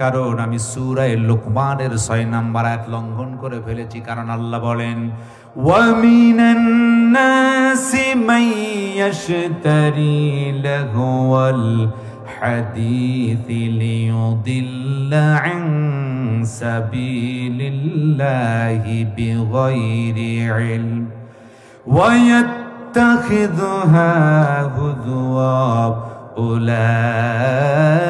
কারণ আমি সুরায় লোকমানের ছয় নাম্বার আয়াত লঙ্ঘন করে ফেলেছি কারণ আল্লাহ বলেন وَمِنَ النَّاسِ مَن يَشْتَرِي لَهْوَ الْحَدِيثِ لِيُضِلَّ عَن سَبِيلِ اللَّهِ بِغَيْرِ عِلْمٍ ويتخذها هزوا أولئك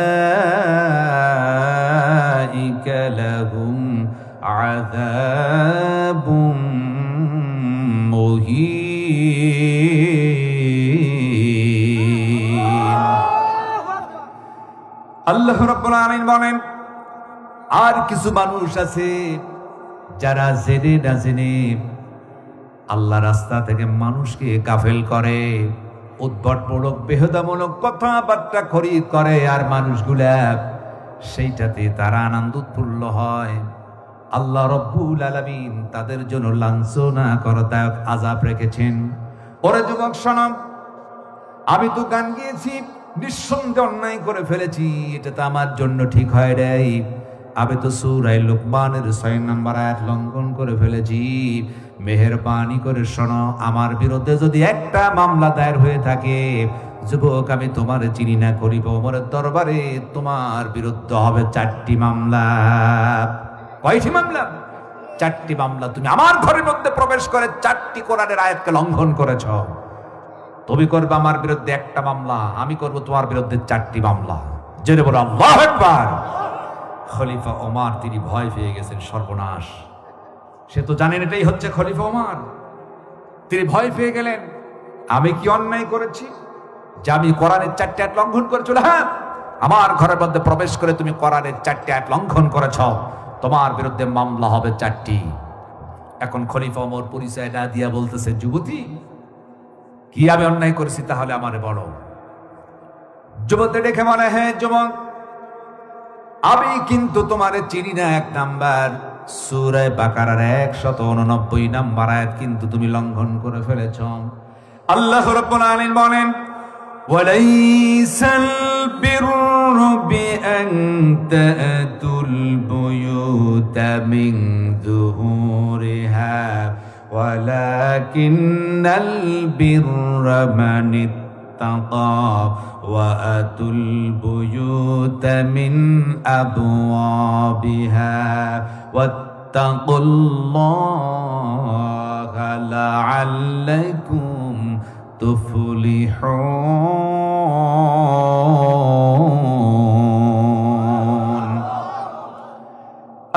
لهم عذاب مهين আল্লাহ রাব্বুল আলামিন বলেন আর কিছু মানুষ আছে যারা জেনে না জেনে আল্লাহ রাস্তা থেকে মানুষকে গাফেল করে উদ্ভটমূলক বেহদামূলক কথাবার্তা খরিদ করে আর মানুষগুলা সেইটাতে তারা আনন্দ উৎফুল্ল হয়। আল্লাহ রব্বুল আলমিন তাদের জন্য লাঞ্ছনা করদায়ক আজাব রেখেছেন। ওরে যুবক সনম আমি তো গান গিয়েছি, নিঃসন্দেহে অন্যায় করে ফেলেছি, এটা তো আমার জন্য ঠিক হয় রে আমি তো সুরাই লোকমানের ছয় নম্বর আয়াত লঙ্ঘন করে ফেলেছি। মেহেরবানি করে শোনো, আমার বিরুদ্ধে যদি একটা মামলা দায়ের হয়ে থাকে, যুবক, আমি তোমার চিনি না করিব আমার দরবারে তোমার বিরুদ্ধে হবে চারটি মামলা। কয়টি মামলা? চারটি মামলা। তুমি আমার ঘরের মধ্যে প্রবেশ করে চারটি কোরআনের আয়াতকে লঙ্ঘন করেছ। তুমি করবে আমার বিরুদ্ধে একটা মামলা, আমি করব তোমার বিরুদ্ধে চারটি মামলা। জেনে বলো, আল্লাহ একবার খলিফা ওমার, তিনি ভয় পেয়ে গেছেন সর্বনাশ। সে তো জানেন এটাই হচ্ছে খলিফা ওমার। তিনি ভয় পেয়ে গেলেন, আমি কি অন্যায় করেছি? যে আমি কোরআনের চারটে আয়াত লঙ্ঘন করেছিল হ্যাঁ আমার ঘরের মধ্যে প্রবেশ করে তুমি কোরআনের চারটে আয়াত লঙ্ঘন করেছ। তোমার বিরুদ্ধে মামলা হবে চারটি। এখন খলিফা ওমর পরিচয় না দিয়া বলতেছে, যুবতী, কি আমি অন্যায় করেছি তাহলে আমারে বলো। যুবতী ডেকে মনে হ্যাঁ যুবক, আমি কিন্তু তোমারে চিনি না এক নাম্বার। সুরায় বাকারার একশত উননব্বই নাম্বার আয়াত কিন্তু তুমি লঙ্ঘন করে ফেলেছ আল্লাহ রব্বুল আলামিন বলেন وليس البر بأن تأتوا البيوت من ظهورها ولكن البر من اتقى وأتوا البيوت من أبوابها واتقوا الله لعلكم تفلحون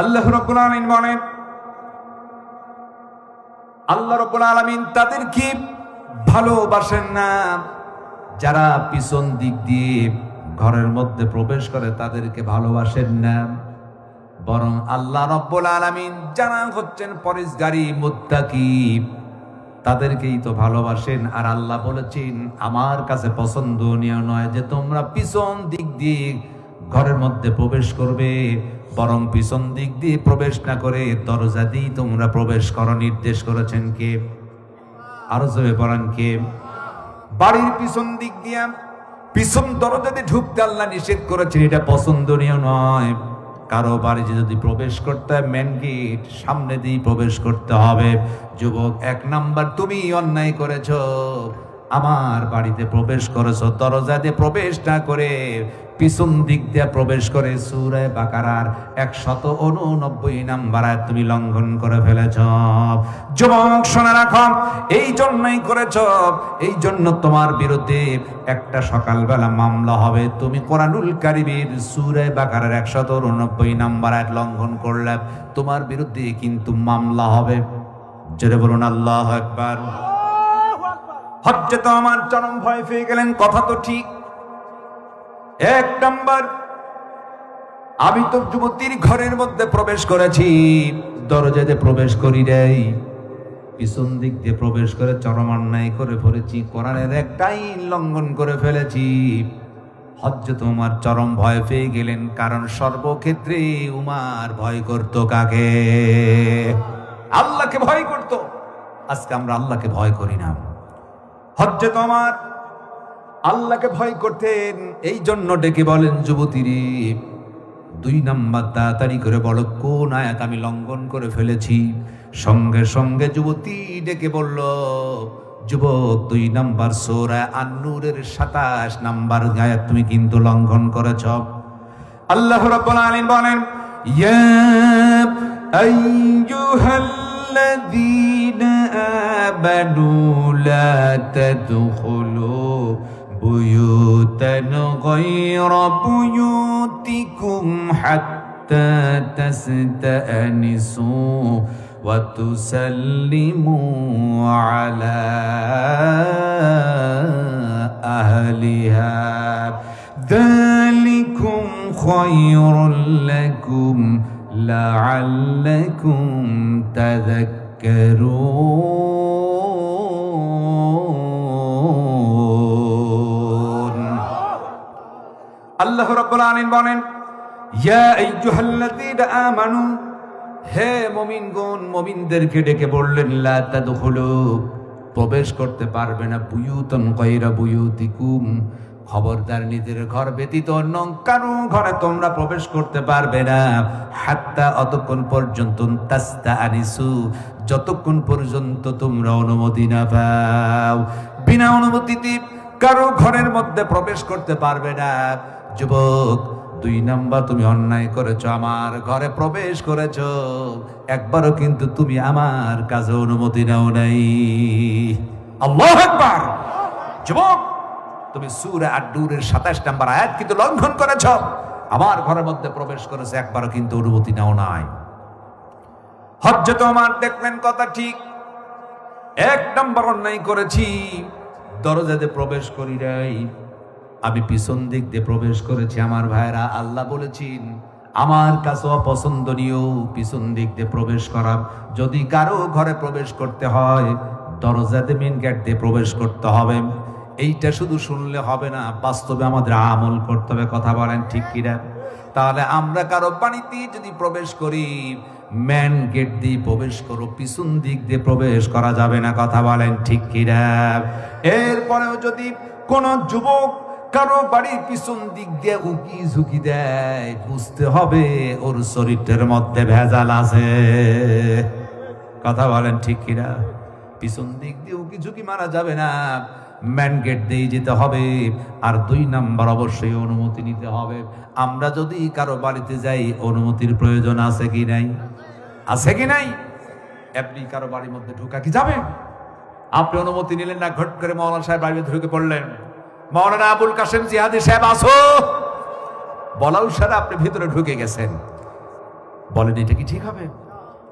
আল্লাহ রব্বুল আলামিন বলেন আল্লাহ রব্বুল আলামিন তাদেরকে ভালোবাসেন না যারা পিছন দিক দিয়ে ঘরের মধ্যে প্রবেশ করে তাদেরকে ভালোবাসেন না, বরং আল্লাহ রব্বুল আলামিন যারা হচ্ছেন পরিসগারি মুত্তাকি। তাদেরকেই তো ভালোবাসেন, আর আল্লাহ বলেছেন, আমার কাছে পছন্দনীয় নয় যে তোমরা পিছন দিক দিয়ে ঘরের মধ্যে প্রবেশ করবে, বরং পিছন দিক দিয়ে প্রবেশ না করে দরজা দিয়ে তোমরা প্রবেশ করো, নির্দেশ করেছেন কে? আরও জোরে বলেন কে? বাড়ির পিছন দিক দিয়া পিছন দরজাতে ঢুকতে আল্লাহ নিষেধ করেছেন, এটা পছন্দনীয় নয়। কারও বাড়িতে যদি প্রবেশ করতে হয় মেন গেট সামনে দিয়ে প্রবেশ করতে হবে। যুবক, এক নাম্বার, তুমি অন্যায় করেছ। আমার বাড়িতে প্রবেশ করেছ, দরজাতে প্রবেশ না করে পিছন দিক দিয়ে প্রবেশ করে সুরায় বাকারার একশত উননব্বই নাম্বার তুমি লঙ্ঘন করে ফেলেছ। যুবক শোনা রাখো এই জন্যই করেছ এই জন্য তোমার বিরুদ্ধে একটা সকালবেলা মামলা হবে। তুমি কোরআনুল কারিমের সুরায় বাকারার একশত উননব্বই নাম্বার আয়াত লঙ্ঘন করলে তোমার বিরুদ্ধে কিন্তু মামলা হবে। জোরে বলুন আল্লাহ একবার হচ্ছে তো আমার চরম ভয় পেয়ে গেলেন কথা তো ঠিক। এক নাম্বার, আমি তো যুবতীর ঘরের মধ্যে প্রবেশ করেছি। দরজাতে প্রবেশ করি নাই, পিছন দিক দিয়ে প্রবেশ করে চরম অন্যায় করে ফেলেছি, কোরআনের একটাই লঙ্ঘন করে ফেলেছি। হজ্জত তোমার চরম ভয় পেয়ে গেলেন, কারণ সর্বক্ষেত্রে উমার ভয় করত কাকে? আল্লাহকে ভয় করত। আজকে আমরা আল্লাহকে ভয় করি না। হজ্জত আমার আল্লাহকে ভয় করতেন। এই জন্য ডেকে বলেন, যুবতীরে, দুই নাম্বার তাড়াতাড়ি করে বলো, কোন আয়াত আমি লঙ্ঘন করে ফেলেছি? সঙ্গে সঙ্গে যুবতী ডেকে বলল, যুবক, দুই নাম্বার সোরা আন্নুরের সাতাশ নাম্বার আয়াত তুমি কিন্তু লঙ্ঘন করেছ। আল্লাহ রাব্বুল আলামিন বলেন, ইয়া আইয়ুহাল্লাযীনা আমানু লা তাদখুলু بيوتا غير بيوتكم حتى تستأنسوا وتسلموا على أهلها. ذلكم خير لكم لعلكم تذكرون. আল্লাহ রাব্বুল আলামিন বলেন, ইয়া আইয়ুহাল্লাযীনা আমানু হে মুমিনগণ, মুমিনদেরকে ডেকে বললেন, লা তাদখুলু প্রবেশ করতে পারবে না, বুয়ুতন গায়রা বুয়ুতিকুম। খবরদার নিজের ঘর ব্যতীত অন্য কারও ঘরে তোমরা প্রবেশ করতে পারবে না। হাত্তা অতক্ষণ পর্যন্ত তাস্তা আনিসু যতক্ষণ পর্যন্ত তোমরা অনুমতি না পাও। বিনা অনুমতিতে কারও ঘরের মধ্যে প্রবেশ করতে পারবে না। যুবক, দুই নাম্বার তুমি অন্যায় করেছ, আমার ঘরে প্রবেশ করেছ। একবারও কিন্তু তুমি আমার কাজে অনুমতি নাও নাই। একবার যুবক, তুমি সুরে আড্ডুরের সাতাশ নাম্বার আয়াত কিন্তু লঙ্ঘন করেছ। আমার ঘরের মধ্যে প্রবেশ করেছে, একবারও কিন্তু অনুমতি নাও নাই। হজ্জে তো আমার দেখলেন কথা ঠিক। এক নম্বর অন্যায় করেছি, দরজাতে প্রবেশ করি নাই। আমি পিছন দিক দিয়ে প্রবেশ করেছি, আমার ভাইরা আল্লাহ বলেছেন, আমার কাছে অপছন্দনীয় পিছন দিক দিয়ে প্রবেশ করা। যদি কারও ঘরে প্রবেশ করতে হয় দরজাতে মেন গেট দিয়ে প্রবেশ করতে হবে। এইটা শুধু শুনলে হবে না, বাস্তবে আমাদের আমল করতে হবে, কথা বলেন ঠিক কিনা? তাহলে আমরা কারও বাড়িতে যদি প্রবেশ করি ম্যান গেট দিয়ে প্রবেশ করো, পিছন দিক দিয়ে প্রবেশ করা যাবে না, কথা বলেন ঠিক কিনা? এরপরেও যদি কোন যুবক কারও বাড়ির পিছন দিক দিয়ে উকি ঝুঁকি দেয়, বুঝতে হবে ওর শরীরের মধ্যে ভেজাল আছে। কথা বলেন ঠিক কিনা? পিছন দিক দিয়ে উকি ঝুঁকি মারা যাবে না ম্যান গেট দিয়ে যেতে হবে, আর দুই নাম্বার অবশ্যই অনুমতি নিতে হবে। আমরা যদি কারও বাড়িতে যাই, অনুমতির প্রয়োজন আছে কি নাই? আছে কি নাই? আপনি কারও বাড়ির মধ্যে ঢোকা কি যাবে? আপনি অনুমতি নিলেন না, ঘট করে মৌলানা সাহেব বাড়িতে ঢুকে পড়লেন। মৌলানা আবুল কাসেম জিহাদি সাহেব, আসো। বলাও সারা আপনি ভিতরে ঢুকে গেছেন। বলেন, এটা কি ঠিক হবে?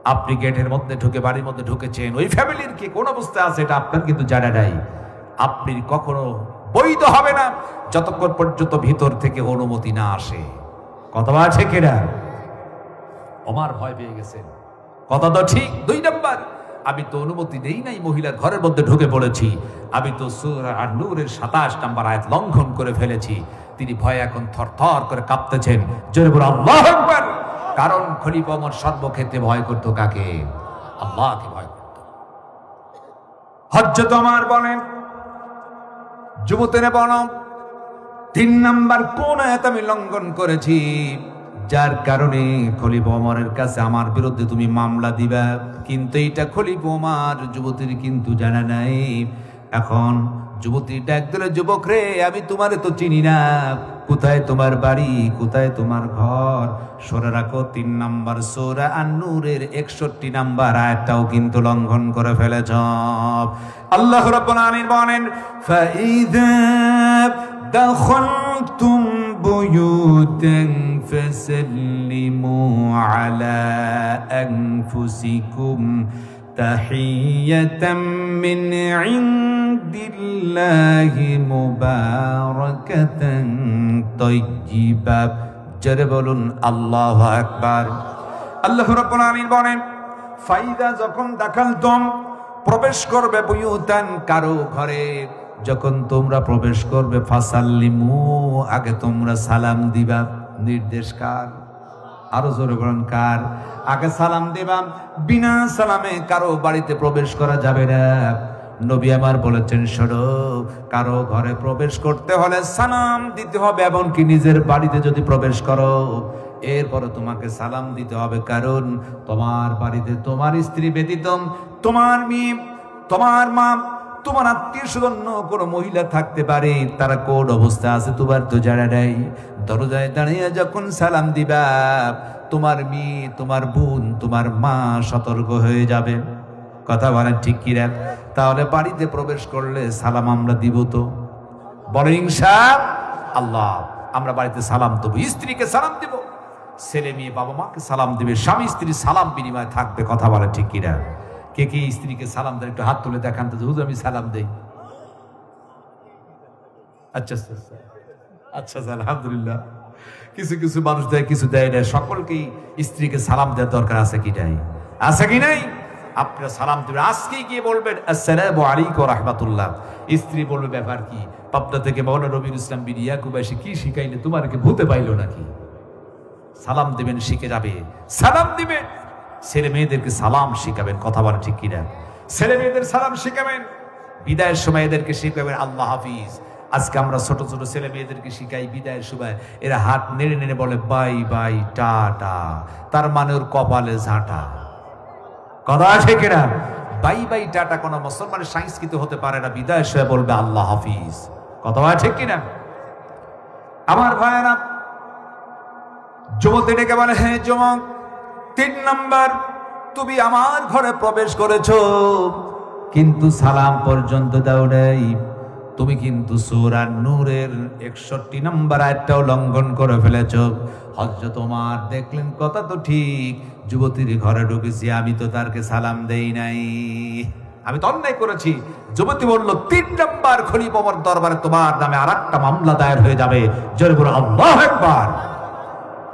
আপনি গেটের মধ্যে ঢুকে, বাড়ির মধ্যে ঢুকেছেন। ওই ফ্যামিলির কি কোন অবস্থা আছে? এটা আপনার কিন্তু জানা নাই। আপনি কখনো বৈধ হবে না, যতক্ষণ পর্যন্ত ভিতর থেকে অনুমতি না আসে। কথা আছে কিনা? আমার ভয় পেয়ে গেছেন। কথা তো ঠিক, দুই নাম্বার। আমি তো অনুমতি নেই নাই মহিলার ঘরের মধ্যে ঢুকে পড়েছি। আমি তো আর নূরের সাতাশ নাম্বার আয়াত লঙ্ঘন করে ফেলেছি। তিনি ভয় এখন থরথর করে কাঁপতেছেন। কারণ খলিফা ওমর সর্বক্ষেত্রে ভয় করতো কাকে? আল্লাহকে ভয় করতো। হজ্জত আমার বলেন, যুবতেরে বন তিন নাম্বার কোন আয়াত আমি লঙ্ঘন করেছি? যার কারণে খলিফ ওমরের কাছে আমার বিরুদ্ধে তুমি মামলা দিবা। কিন্তু এটা খলিফ ওমার, যুবতীর কিন্তু জানা নাই। এখন যুবতীটা একদলের যুবক রে, আমি তোমারে তো চিনি না। কোথায় তোমার বাড়ি, কোথায় তোমার ঘর? সরে রাখো তিন নাম্বার সোরা আন্নুরের একষট্টি নাম্বার আয়াতটাও কিন্তু লঙ্ঘন করে ফেলেছ। আল্লাহ রব্বুল আলামিন বলেন ফাইদা দখলতুম بيوتا فسلموا على أنفسكم تحية من عند الله مباركة طيبة জোরে বলুন আল্লাহ আকবার আল্লাহ রাব্বুল আলামিন বলেন ফাইদা যখন দাখালতম প্রবেশ করবে বুয়ুতান কারো ঘরে যখন তোমরা প্রবেশ করবে, ফাসাল্লিমু, আগে তোমরা সালাম দিবা। নির্দেশ কার? আরও জোরে বলেন, কার? আগে সালাম দিবা, বিনা সালামে কারও বাড়িতে প্রবেশ করা যাবে না। নবী আমার বলেছেন, শোনো, কারও ঘরে প্রবেশ করতে হলে সালাম দিতে হবে, এমনকি নিজের বাড়িতে যদি প্রবেশ করো এরপরে তোমাকে সালাম দিতে হবে। কারণ তোমার বাড়িতে তোমার স্ত্রী ব্যতীত, তোমার মেয়ে, তোমার মা তোমার আত্মীয় স্বজন কোনো মহিলা থাকতে পারে, তারা কোন অবস্থা আছে তোমার তো জানা নাই। দরজায় দাঁড়িয়ে যখন সালাম দিবা, তোমার মেয়ে, তোমার বোন, তোমার মা সতর্ক হয়ে যাবে। কথা বলেন ঠিক কি রাখ তাহলে বাড়িতে প্রবেশ করলে সালাম আমরা দিব তো। বলে আল্লাহ, আমরা বাড়িতে সালাম দেবো। স্ত্রীকে সালাম দিব। ছেলে মেয়ে বাবা মাকে সালাম দেবে। স্বামী স্ত্রী সালাম বিনিময় থাকবে, কথা বলে ঠিক কিনা? কে কে স্ত্রীকে সালাম দেয় একটু হাত তুলে দেখান তো হুজুর, আমি সালাম দেই। আচ্ছা আচ্ছা আচ্ছা। আচ্ছা আচ্ছা আলহামদুলিল্লাহ। কিছু কিছু মানুষ দেয়, কিছু দেয় না। সকলকেই স্ত্রীকে সালাম দেওয়ার দরকার আছে কি নাই? আছে কি নাই? আপনারা সালাম দেবেন। আজকেই গিয়ে বলবেন, আসসালামু আলাইকুম রাহমাতুল্লাহ। স্ত্রী বলবে, ব্যাপার কি? পাবনা থেকে মৌলানা রবিউল ইসলাম বিন ইয়াকুব এসে কি শিখাইলে? তোমার কি ভূতে পাইলো নাকি? সালাম দেবেন, শিখে যাবে। সালাম দিবেন। ছেলে মেয়েদেরকে সালাম শিখাবেন, কথা বলে ঠিক কিনা? ছেলে মেয়েদের সালাম শিখাবেন। বিদায়ের সময় এদেরকে শিখাবেন, আল্লাহ হাফিজ, আজকে আমরা ছোট ছোট ছেলে মেয়েদেরকে শিখাই বিদায়ের সময়। এরা হাত নেড়ে নেড়ে বলে, বাই বাই টাটা তার মানে ওর কপালে ঝাঁটা। কথা আছে কিনা? বাই বাই টাটা কোনো মুসলমানের সংস্কৃত হতে পারে না, বিদায়ের সময় বলবে, আল্লাহ হাফিজ। কথা আছে কিনা? আমার ভাইয়েরা যুবতী ডেকে বলে হ্যাঁ যুবক। তিন নাম্বার, তুমি আমার ঘরে প্রবেশ করেছ, কিন্তু সালাম পর্যন্ত দাও নাই। তুমি কিন্তু সুরার নূরের একষট্টি নম্বর আয়টাও লঙ্ঘন করে ফেলেছ। হজ্জ তোমার দেখলেন, কথা তো ঠিক, যুবতীর ঘরে ঢুকেছি, আমি তো তারকে সালাম দেই নাই। আমি তো অন্যায় করেছি। যুবতী বলল, তিন নম্বর খলিফ আমার দরবারে তোমার নামে আর একটা মামলা দায়ের হয়ে যাবে। জোরে বলে আল্লাহ একবার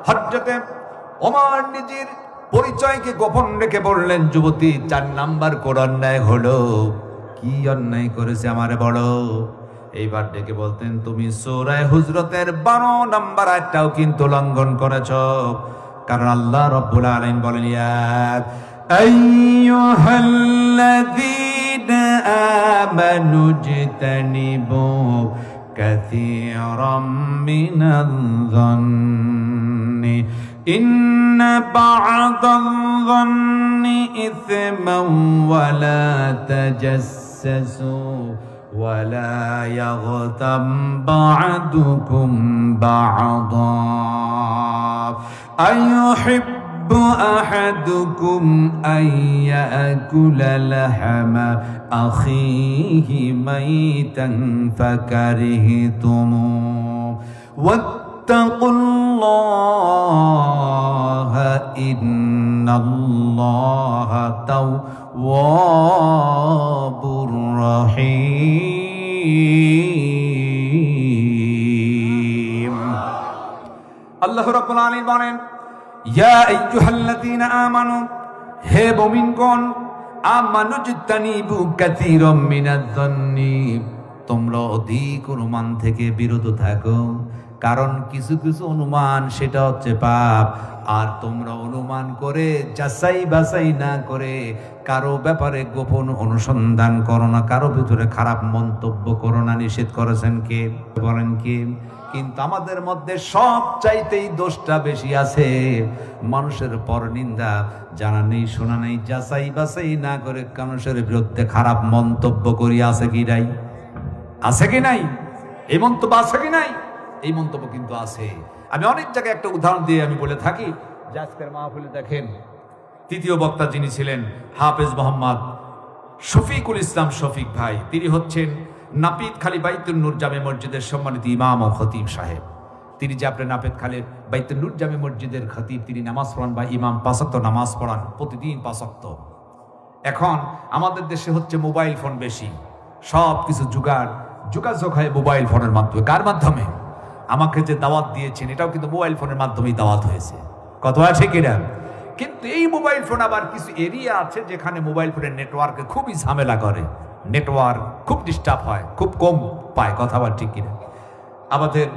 হজরতে ওমার নিজের পরিচয়কে গোপন রেখে বললেন, যুবতী, চার নাম্বার কোন অন্যায় হলো। কি অন্যায় করেছে আমারে বড় এইবার ডেকে বলতেন, তুমি সোরায় হুজরতের বারো নাম্বার একটাও কিন্তু লঙ্ঘন করেছ। কারণ আল্লাহ রব্বুল আলামিন বলেন ইয়ার আইয়ুহাল্লাযীনা আমানু إن بعض الظن إثما ولا تجسسوا ولا يغتم بعضكم بعضا. أيحب أحدكم أن يأكل لحم أخيه ميتا فكرهتموه. واتقوا الله إن الله تواب رحيم আল্লাহ রাব্বুল আলামিন বলেন ইয়া আইয়ুহাল্লাযীনা আমানু হে মুমিনগণ আমানু জিত্তানিবু কাসীরাম মিনাজ-যন্নি তোমরা অধিক অনুমান থেকে বিরত থাকো কারণ কিছু কিছু অনুমান, সেটা হচ্ছে পাপ। আর তোমরা অনুমান করে, যাচাই বাছাই না করে কারও ব্যাপারে গোপন অনুসন্ধান করো না, কারও ভিতরে খারাপ মন্তব্য করো না, নিষেধ করেছেন কে, বলেন কে? কিন্তু আমাদের মধ্যে সব চাইতেই দোষটা বেশি আছে। মানুষের পর নিন্দা জানা নেই শোনা নেই, যাচাই বাছাই না করে মানুষের বিরুদ্ধে খারাপ মন্তব্য করি আছে কি নাই? আছে কি নাই? এই মন্তব্য আছে কি নাই? এই মন্তব্য কিন্তু আছে। আমি অনেক জায়গায় একটা উদাহরণ দিয়ে আমি বলে থাকি, যে আজকের মাহফিলে দেখেন, তৃতীয় বক্তা যিনি ছিলেন হাফেজ মোহাম্মদ শফিকুল ইসলাম শফিক ভাই। তিনি হচ্ছেন নাপিত খালি বাইতুল নূর জামে মসজিদের সম্মানিত ইমাম ও খতিব সাহেব। তিনি যে আপনার নাপিত খালের বাইতুল নূর জামে মসজিদের খতিব, তিনি নামাজ পড়ান বা ইমাম পাঁচক্ত নামাজ পড়ান, প্রতিদিন পাঁচক্ত এখন আমাদের দেশে হচ্ছে মোবাইল ফোন বেশি সব কিছু জোগাড়, যোগাযোগ হয় মোবাইল ফোনের মাধ্যমে। কার মাধ্যমে? আমাকে যে দাওয়াত দিয়েছেন, এটাও কিন্তু মোবাইল ফোনের মাধ্যমেই দাওয়াত হয়েছে। কত আছে কিনা? কিন্তু এই মোবাইল ফোন আবার কিছু এরিয়া আছে যেখানে মোবাইল ফোনের নেটওয়ার্কে খুবই ঝামেলা করে। নেটওয়ার্ক খুব ডিস্টার্ব হয়, খুব কম পায়, কথা বল ঠিক কিনা? আমাদের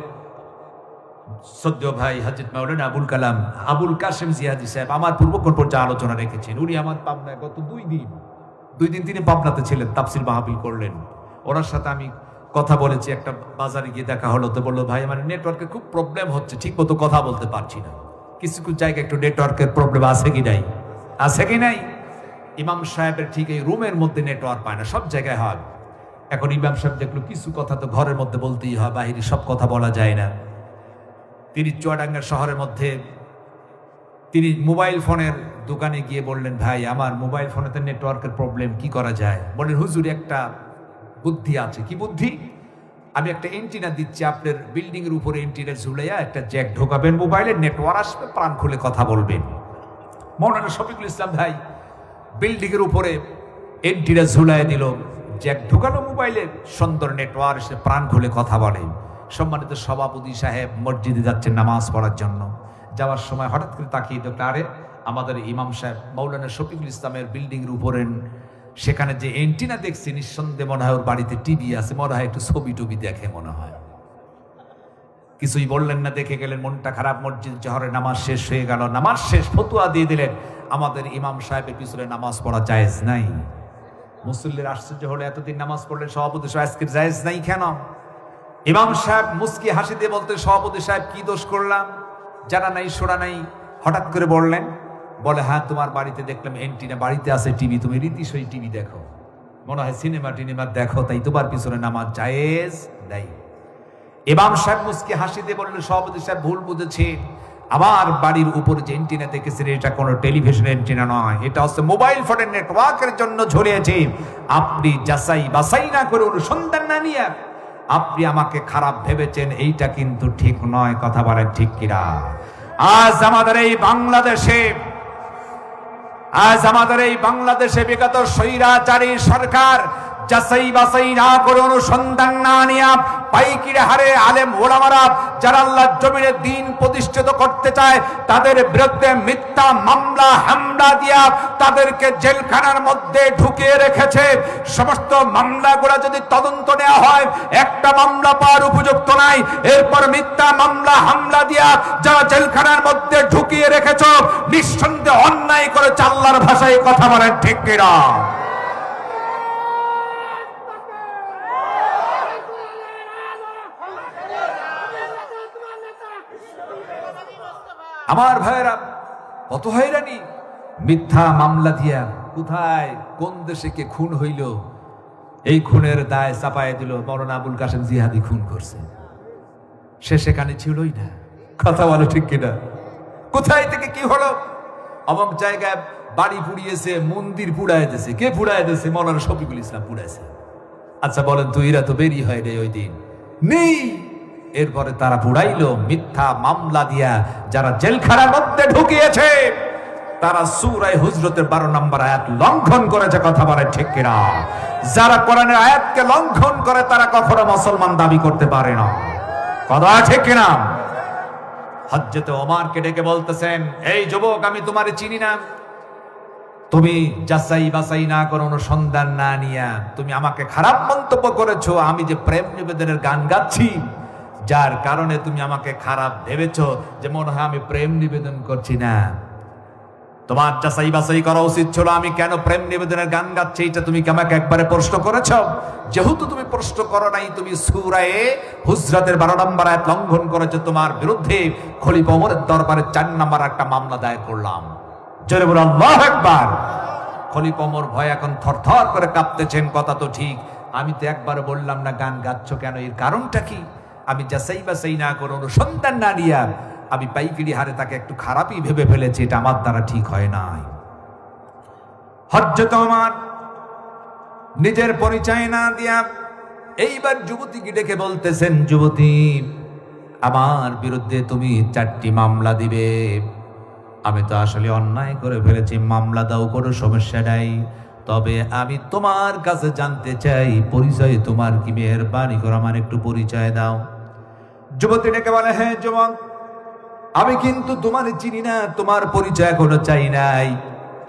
সদ্য ভাই হাজিদ মাওলানা আবুল কালাম, আবুল কাশেম জিয়াদি সাহেব আমার পূর্বক্ষণ পর্যায়ে আলোচনা রেখেছেন, উনি আমার পাবনায় গত দুই দিন দুই দিন তিনি পাবনাতে ছিলেন, তাফসির মাহফিল করলেন। ওনার সাথে আমি কথা বলেছি, একটা বাজারে গিয়ে দেখা হলো, তো বলল, ভাই, আমার নেটওয়ার্কে খুব প্রবলেম হচ্ছে ঠিক মতো কথা বলতে পারছি না। কিছু কিছু জায়গায় একটু নেটওয়ার্কের প্রবলেম আছে কি নাই? আছে কি নাই? ইমাম সাহেবের ঠিক এই রুমের মধ্যে নেটওয়ার্ক পায় না, সব জায়গায় হয়। এখন ইমাম সাহেব দেখল, কিছু কথা তো ঘরের মধ্যে বলতেই হয়, বাহিরে সব কথা বলা যায় না। তিনি চুয়াডাঙ্গার শহরের মধ্যে, তিনি মোবাইল ফোনের দোকানে গিয়ে বললেন, ভাই, আমার মোবাইল ফোনেতে নেটওয়ার্কের প্রবলেম কি করা যায়? বললেন, হুজুর, একটা বুদ্ধি আছে। কি বুদ্ধি? আমি একটা এন্টিনা দিচ্ছি, আপনার বিল্ডিং এর উপরে এন্টিনা ঝুলাইয়া একটা জ্যাক ঢোকাবেন মোবাইলে নেটওয়ার্ক আসবে, প্রাণ খুলে কথা বলবেন। মৌলানা শফিকুল ইসলাম ভাই বিল্ডিং এর উপরে এন্টিনা ঝুলাই দিল জ্যাক ঢোকানো মোবাইলে সুন্দর নেটওয়ার্ক এসে প্রাণ খুলে কথা বলে। সম্মানিত সভাপতি সাহেব, মসজিদে যাচ্ছেন নামাজ পড়ার জন্য। যাওয়ার সময় হঠাৎ করে তাকিয়ে দেখল, আরে, আমাদের ইমাম সাহেব মৌলানা শফিকুল ইসলামের বিল্ডিং এর উপরে সেখানে যে এন্টিনা দেখছি, নিঃসন্দেহে মনে হয় ওর বাড়িতে টিভি আছে, মনে হয় একটু ছবি টবি দেখে মনে হয়। কিছুই বললেন না, দেখে গেলেন, মনটা খারাপ, মসজিদ জহরে নামাজ শেষ হয়ে গেল। নামাজ শেষ, ফতুয়া দিয়ে দিলেন। আমাদের ইমাম সাহেবের পিছনে নামাজ পড়া জায়েজ নাই। মুসল্লির আশ্চর্য হলে, এতদিন নামাজ পড়লেন সভাপতি সাহেব জায়েজ নাই কেন? ইমাম সাহেব মুস্কি হাসি দিয়ে বলতে সভাপতি সাহেব কি দোষ করলাম? জানা নাই সোনা নাই। হঠাৎ করে বললেন বলে হ্যাঁ তোমার বাড়িতে দেখলাম এন্টিনা, বাড়িতে আছে টিভি, তুমি রীতিশই টিভি দেখো। মনে হয় সিনেমা টিনেমা দেখো, তাই তোমার পিছনে নামাজ জায়েজ দেয় ইমাম সাহেব মুসকি হাসি দিয়ে বললেন সভাপতি সাহেব ভুল বুঝেছে। আমার বাড়ির উপর যে এন্টিনা দেখেছেন এটা কোনো টেলিভিশন এন্টিনা নয়। এটা হচ্ছে মোবাইল ফোনের নেটওয়ার্কের জন্য ঝরিয়েছে আপনি যাচাই বাছাই না করে অনুসন্ধান না নিয়ে আপনি আমাকে খারাপ ভেবেছেন, এইটা কিন্তু ঠিক নয়, কথা বলেন ঠিক কিনা? আজ আমাদের এই বাংলাদেশে আজ আমাদের এই বাংলাদেশে বিগত স্বৈরাচারী সরকার যাচাই বাছাই না করে অনুসন্ধান না নিয়া পাইকিরে হারে আলেম ওলামারা যারা আল্লাহ জমিনে দিন প্রতিষ্ঠিত করতে চায়, তাদের বিরুদ্ধে মিথ্যা মামলা, হামলা দিয়া তাদেরকে জেলখানার মধ্যে ঢুকিয়ে রেখেছে। সমস্ত মামলাগুলো যদি তদন্ত নেওয়া হয়, একটা মামলা পাওয়ার উপযুক্ত নাই। এরপর মিথ্যা মামলা, হামলা দিয়া যারা জেলখানার মধ্যে ঢুকিয়ে রেখেছ, নিঃসন্দেহে অন্যায় করে চাল্লার ভাষায় কথা বলেন ঠিক কিনা? আমার ভাইয়েরা, কত হয়রানি? মিথ্যা মামলা দিয়া কোথায়, কোন দেশে কে খুন হইল? এই খুনের দায় চাপায় দিল মরনা আবুল কাসেম জিহাদি খুন করছে। সে সেখানে ছিলই না। কথা বলো ঠিক কিনা? কোথায় থেকে কি হলো? অমক জায়গায় বাড়ি পুড়িয়েছে, মন্দির পুড়ায় দিয়েছে কে পুড়ায় দিয়েছে মৌলানা শফিকুল ইসলাম পুড়াইছে। আচ্ছা বলেন তো, এরা তো বেরিয়ে হয় রে ওই দিন। নেই! এরপরে তারা পুড়াইলো মিথ্যা মামলা দিয়া যারা জেলখানার মধ্যে ঢুকিয়েছে, তারা সুরাই হুজরতের বারো নম্বর আয়াত লঙ্ঘন করেছে কথা বলে, ঠিক কিনা? যারা কোরআনের আয়াতকে লঙ্ঘন করে, তারা কখনো মুসলমান দাবি করতে পারে না। কথা ঠিক কিনা? হজ্জতে ওমারকে ডেকে বলতেছেন, এই যুবক, আমি তোমারে চিনি না। তুমি যাচাই বাছাই না করো অনুসন্ধান না নিয়া। তুমি আমাকে খারাপ মন্তব্য করেছ। আমি যে প্রেম নিবেদনের গান গাচ্ছি যার কারণে তুমি আমাকে খারাপ ভেবেছ যে মনে হয় আমি প্রেম নিবেদন করছি না। তোমার যাচাই বাছাই করা উচিত ছিল, আমি কেন প্রেম নিবেদনের গান গাচ্ছি এটা তুমি কি আমাকে একবারে প্রশ্ন করেছ? যেহেতু তুমি প্রশ্ন করো নাই, তুমি সুরায়ে হুজরাতের বারো নম্বর আয়াত লঙ্ঘন করেছ তোমার বিরুদ্ধে, খলিফ ওমরের দরবারে চার নম্বর একটা মামলা দায়ের করলাম। জোরে বলে আল্লাহ একবার খলিফ ওমর ভয় এখন থরথর করে কাঁপতেছেন, কথা তো ঠিক। আমি তো একবার বললাম না, গান গাচ্ছ কেন? এর কারণটা কি? আমি যাচাই বাছাই না করে অনুসন্ধান না নিয়া আমি পাইকিরি হারে তাকে একটু খারাপই ভেবে ফেলেছি, এটা আমার দ্বারা ঠিক হয় নাই। হজ্জত আমার, নিজের পরিচয় না দিয়া এইবার যুবতীকে ডেকে বলতেছেন, যুবতী, আমার বিরুদ্ধে তুমি চারটি মামলা দিবে। আমি তো আসলে অন্যায় করে ফেলেছি, মামলা দাও, কোনো সমস্যা নাই। তবে আমি তোমার কাছে জানতে চাই, পরিচয় তোমার কি? মেহরবানি করে, আমার একটু পরিচয় দাও। যুবতী ডেকে বলে হ্যাঁ যুবক, আমি কিন্তু তোমার চিনি না, তোমার পরিচয় এখনও চাই নাই।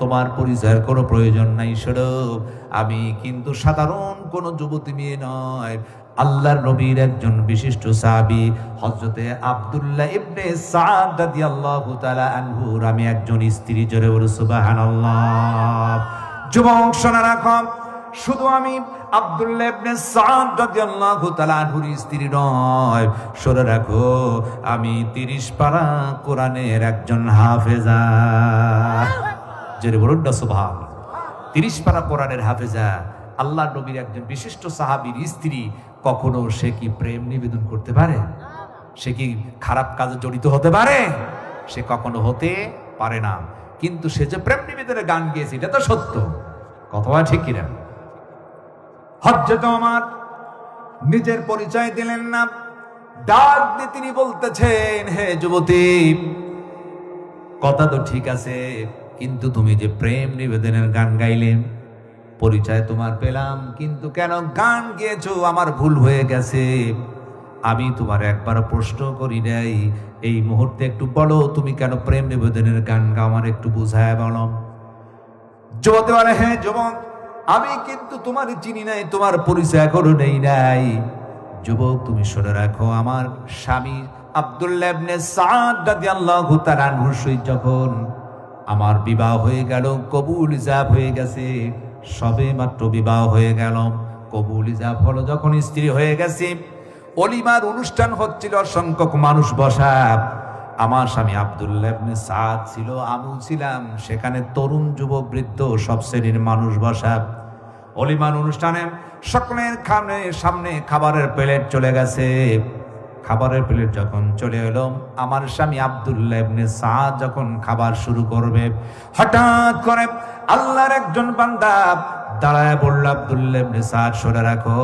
তোমার পরিচয়ের কোনো প্রয়োজন নাই, স্বরূপ। আমি কিন্তু সাধারণ কোনো যুবতী মেয়ে নয়। আল্লাহর নবীর একজন বিশিষ্ট সাহাবী, হযরতে আব্দুল্লাহ ইবনে সাদ রাদিয়াল্লাহু তাআলা আমি একজন স্ত্রী জোরে বলে সুবহানাল্লাহ। যুবক, শোনা রাখো। শুধু আমি আব্দুল্লাহ স্ত্রী নয়। শুনে রাখো, আমি 30 পারা কোরআনের একজন হাফেজা। জোরে বলুন না 30 পারা কোরআনের হাফেজা আল্লাহ নবীর একজন বিশিষ্ট সাহাবীর স্ত্রী, কখনো সে কি প্রেম নিবেদন করতে পারে? সে কি খারাপ কাজে জড়িত হতে পারে? সে কখনো হতে পারে না। কিন্তু সে যে প্রেম নিবেদনে গান গিয়েছে, এটা তো সত্য। কথা ঠিক কিনা? হজ্জত আমার নিজের পরিচয় দিলেন না। ডাক দিয়ে তিনি বলতেছেন, হে যুবতী, কথা তো ঠিক আছে, কিন্তু তুমি যে প্রেম নিবেদনের গান গাইলে, পরিচয় তোমার পেলাম, কিন্তু কেন গান গিয়েছো? আমার ভুল হয়ে গেছে। আমি তোমার একবার প্রশ্ন করি নাই। এই মুহূর্তে একটু বলো, তুমি কেন প্রেম নিবেদনের গান গাও? আমার একটু বুঝায় বলো। যুবতী বলে হ্যাঁ যুবক আমি কিন্তু তোমার চিনি নাই, তোমার পরিচয় এখনও নেই নাই। যুবক, তুমি শুনে রাখো, আমার স্বামী আব্দুল্লাহ ইবনে সাদ রাদিয়াল্লাহু যখন আমার বিবাহ হয়ে গেল, কবুল ইজাব হয়ে গেছে, সবে মাত্র বিবাহ হয়ে গেল। কবুল ইজাব হলো যখন স্ত্রী হয়ে গেছে, অলিমার অনুষ্ঠান হচ্ছিল অসংখ্যক মানুষ বসা। আমার স্বামী আব্দুল্লাহ ইবনে সাদ ছিল, আমি ছিলাম সেখানে তরুণ যুবক বৃদ্ধ, সব শ্রেণির মানুষ বসা। অলিমান অনুষ্ঠানে সকলের খানে সামনে খাবারের প্লেট চলে গেছে। খাবারের প্লেট যখন চলে এলো, আমার স্বামী আব্দুল্লাহ সাদ যখন খাবার শুরু করবে, হঠাৎ করে আল্লাহর একজন বান্দা দাঁড়ায় বলল, আব্দুল্লাহ ইবনে সাদ, সরে রাখো।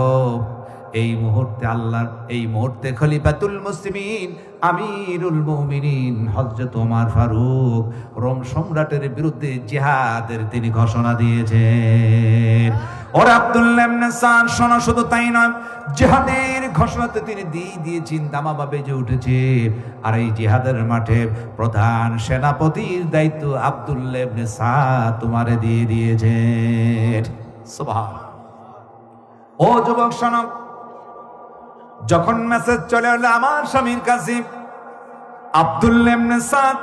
এই মুহূর্তে আল্লাহর, এই মুহূর্তে খলিফাতুল মুসলিমিন, আমিরুল মুমিনিন, হযরত ওমর ফারুক, রোম সম্রাটের বিরুদ্ধে জিহাদের তিনি ঘোষণা দিয়েছেন। ওর আব্দুল্লাহ সাদ, শোনা, শুধু তাই নয়, জিহাদের ঘোষণাতে তিনি দিয়ে দিয়েছেন, দামামা বেজে উঠেছে। আর এই জিহাদের মাঠে প্রধান সেনাপতির দায়িত্ব আব্দুল্লাহ ইবনে তোমারে দিয়ে দিয়েছেন। সুবহান ও যুবক, শোনো যখন মেসেজ চলে এলো আমার স্বামীর কাছে আব্দুল্লাহ ইবনে সাদ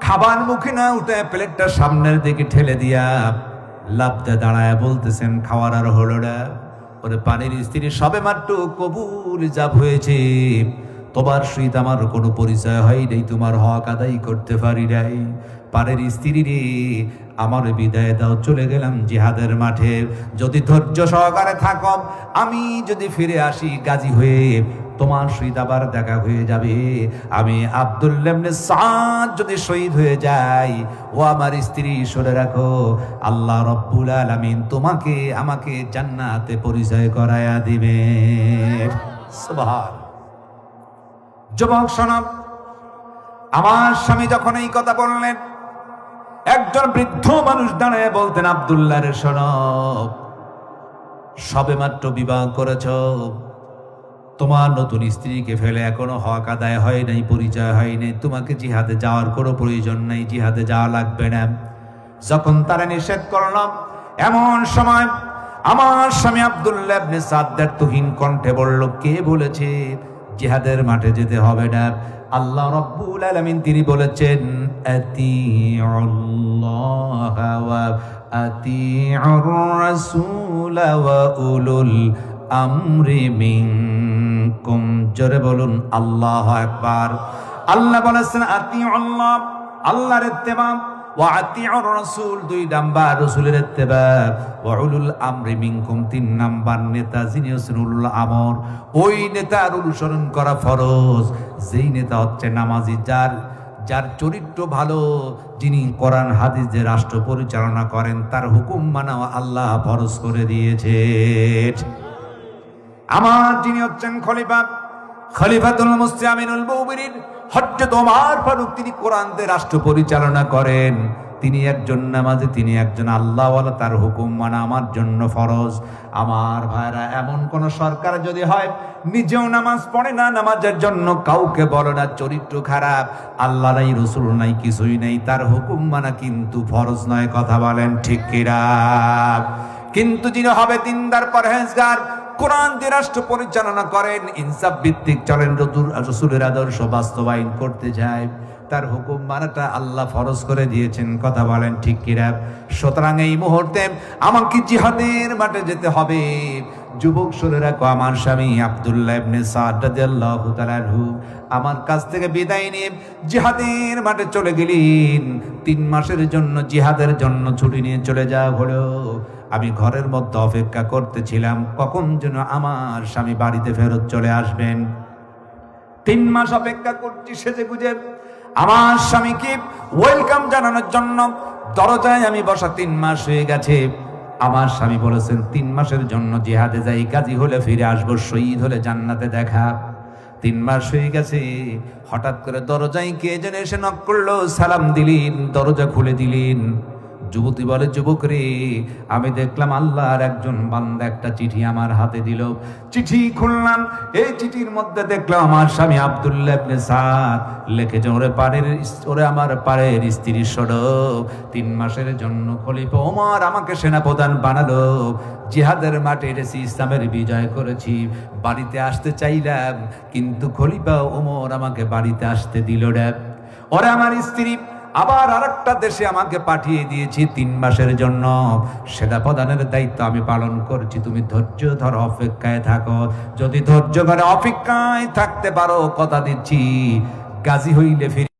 খাবার মুখে না উঠে প্লেটটা সামনের দিকে ঠেলে দিয়া লাভতে দাঁড়ায় বলতেছেন, খাওয়ার আর হলো না। ওরে পানির স্ত্রী সবে মাত্র কবুল জাব হয়েছে। তোমার সহিত আমার কোনো পরিচয় হয় নাই তোমার হক আদায় করতে পারি নাই। পারের স্ত্রী রে আমার বিদায় দাও, চলে গেলাম জিহাদের মাঠে। যদি ধৈর্য সহকারে থাকো, আমি যদি ফিরে আসি গাজী হয়ে, তোমার শহীদ আবার দেখা হয়ে যাবে। আমি আব্দুল্লামনে সাদ যদি শহীদ হয়ে যাই, ও আমার স্ত্রী সরে রাখো। আল্লাহ রব্বুল আলামিন তোমাকে, আমাকে জান্নাতে পরিচয় করায়া দিবে। যুবক শোনব আমার স্বামী যখন এই কথা বললেন একজন বৃদ্ধ মানুষ দাঁড়ায় বলতেন, আবদুল্লাহ সনব সবে মাত্র বিবাহ করেছ। তোমার নতুন স্ত্রীকে ফেলে এখনও হক আদায় হয় নাই, পরিচয় হয় নাই। তোমাকে জিহাদে যাওয়ার কোনো প্রয়োজন নাই, জিহাদে যাওয়া লাগবে না। যখন তারা নিষেধ করলাম এমন সময় আমার স্বামী আব্দুল্লাহ সাদ্দার তুহিন কণ্ঠে বলল, কে বলেছে জিহাদের মাঠে যেতে হবে না? আল্লাহ রব্বুল আলামিন তিনি বলেছেন ওয়া আতিউর রাসূল ওয়া উলুল আমরি মিনকুম জোরে বলুন, আল্লাহু আকবার। আল্লাহ বলেছেন, আতিউল্লাহ, আল্লাহর ইত্তেবা ওয়া আতিউর দুই নাম্বার, রাসূলের উলুল আমরি মিনকুম, তিন নাম্বার নেতা, যিনি হচ্ছেন উলুল আমর ওই নেতার অনুসরণ করা ফরজ। যেই নেতা হচ্ছে নামাজি, যার যার চরিত্র ভালো, যিনি কোরআন হাদিস যে রাষ্ট্র পরিচালনা করেন, তার হুকুম মানা আল্লাহ ফরজ করে দিয়েছে। আমার যিনি হচ্ছেন খলিফা, খলিফাতুল মুসলিমিনুল মুমিনিন হযরত ওমর ফারুক, তিনি কোরআনদের রাষ্ট্র পরিচালনা করেন। তিনি একজন নামাজে, তিনি একজন আল্লাহওয়ালা, তার হুকুম মানা আমার জন্য ফরজ। আমার ভাইরা, এমন কোন সরকার যদি হয়, নিজেও নামাজ পড়ে না, নামাজের জন্য কাউকে বলো না, চরিত্র খারাপ আল্লাহ নাই রসুল নাই, কিছুই নাই, তার হুকুম মানা কিন্তু ফরজ নয়, কথা বলেন ঠিক কিরা কিন্তু যিনি হবে দিনদার, পরহেজগার, কোরআন দিয়ে রাষ্ট্র পরিচালনা করেন, ইনসাফ ভিত্তিক চলেন, রসুল- রসুলের আদর্শ বাস্তবায়ন করতে যায় তার হুকুম মানাটা আল্লাহ ফরজ করে দিয়েছেন। কথা বলেন ঠিক কিরা সুতরাং এই মুহূর্তে আমাকে জিহাদের মাঠে যেতে হবে। যুবক শুনে রাখো, আমার স্বামী আব্দুল্লাহ ইবনে সাদ রাদিয়াল্লাহু তাআলা আনহু আমার কাছ থেকে বিদায় নিয়ে জিহাদের মাঠে চলে গেলেন। তিন মাসের জন্য, জিহাদের জন্য ছুটি নিয়ে চলে যাওয়া হলো। আমি ঘরের মধ্যে অপেক্ষা করতেছিলাম, কখন যেন আমার স্বামী বাড়িতে ফেরত চলে আসবেন। তিন মাস অপেক্ষা করছি, সেজে গুজে আমার স্বামীকে ওয়েলকাম জানানোর জন্য দরজায় আমি বসা তিন মাস হয়ে গেছে। আমার স্বামী বলেছেন, তিন মাসের জন্য জেহাদে যাই, কাজী হলে ফিরে আসব, শহীদ হলে জান্নাতে দেখা। তিন মাস হয়ে গেছে, হঠাৎ করে দরজায় কে যেন এসে নক করল, সালাম দিলেন, দরজা খুলে দিলেন। যুবতী বলে, যুবক রে, আমি দেখলাম আল্লাহর একজন বান্দা একটা চিঠি আমার হাতে দিল। চিঠি খুললাম, এই চিঠির মধ্যে দেখলাম আমার স্বামী আব্দুল্লাহ ইবনে সাদ লিখেছে, ওরে পারের ওরে আমার পারের স্ত্রী সড়ো তিন মাসের জন্য খলিফা ওমর আমাকে সেনাপ্রধান বানালো। জিহাদের মাঠে এসেছি, ইসলামের বিজয় করেছি, বাড়িতে আসতে চাইলাম, কিন্তু খলিফা ওমর আমাকে বাড়িতে আসতে দিল রে ওরে আমার স্ত্রী আবার আরেকটা দেশে আমাকে পাঠিয়ে দিয়েছি তিন মাসের জন্য। সেটা প্রদানের দায়িত্ব, আমি পালন করছি। তুমি ধৈর্য ধর, অপেক্ষায় থাকো। যদি ধৈর্য ধরে অপেক্ষায় থাকতে পারো, কথা দিচ্ছি। গাজী হইলে ফিরে